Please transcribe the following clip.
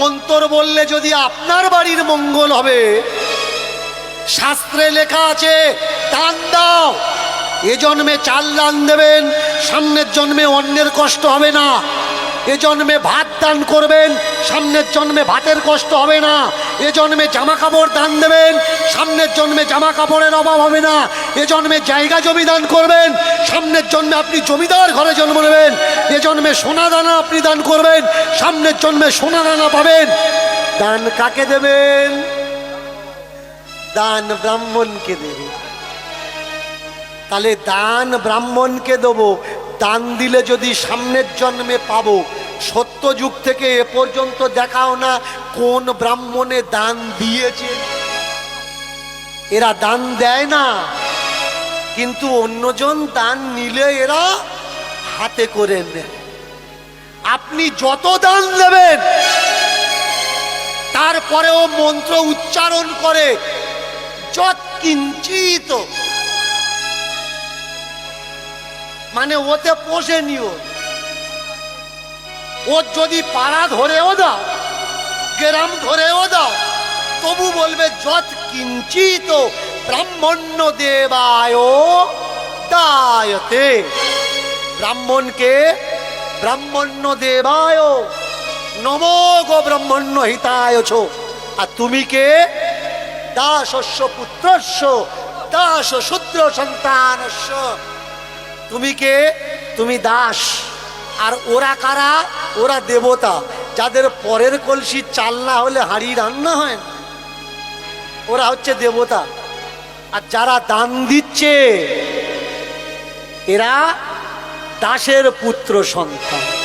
মন্তর বললে যদি আপনার বাড়ির মঙ্গল হবে, শাস্ত্রে লেখা আছে, দান দাও। এ জন্মে চাল দান দেবেন, সামনের জন্মে অন্যের কষ্ট হবে না। এ জন্মে ভাত দান করবেন, সামনের জন্মে ভাতের কষ্ট হবে না। এ জন্মে জামা কাপড় দান দেবেন, সামনের জন্মে জামা কাপড়ের অভাব হবে না। এ জন্মে জায়গা জমি দান করবেন, সামনের জন্মে আপনি জমিদার ঘরে জন্ম নেবেন। এ জন্মে সোনা দানা আপনি দান করবেন, সামনের জন্মে সোনা দানা পাবেন। দান কাকে দেবেন? দান ব্রাহ্মণকে দেবে তাহলে দান ব্রাহ্মণকে দেবো, দান দিলে যদি সামনের জন্মে পাবো সত্য যুগ থেকে এ পর্যন্ত দেখাও না কোন ব্রাহ্মণে দান দিয়েছে। এরা দান দেয় না, কিন্তু অন্যজন দান নিলে এরা হাতে করে নেয়। আপনি যত দান দেবেন, তারপরেও মন্ত্র উচ্চারণ করে যৎ কিঞ্চিত। মানে ওতে পোষে নিও। ওর যদি পাড়া ধরেও দাও, গ্রাম ধরেও দাও, তবু বলবে যৎ কিঞ্চিত ব্রাহ্মণ্য দেবায় দায়তে। ব্রাহ্মণকে ব্রাহ্মণ্য দেবায়। নমো গো ব্রাহ্মণ্য হিতায় ছো। আর তুমি কে? দাসস্য পুত্রস্য দাস শূদ্র সন্তানস্য। তুমি কে? তুমি দাস। আর ওরা কারা? ওরা দেবতা। যাদের পরের কলসি চাল না হলে হাড়ি রান্না হয় না। ওরা হচ্ছে দেবতা। আর যারা দান দিচ্ছে, এরা দাসের পুত্র সন্তান।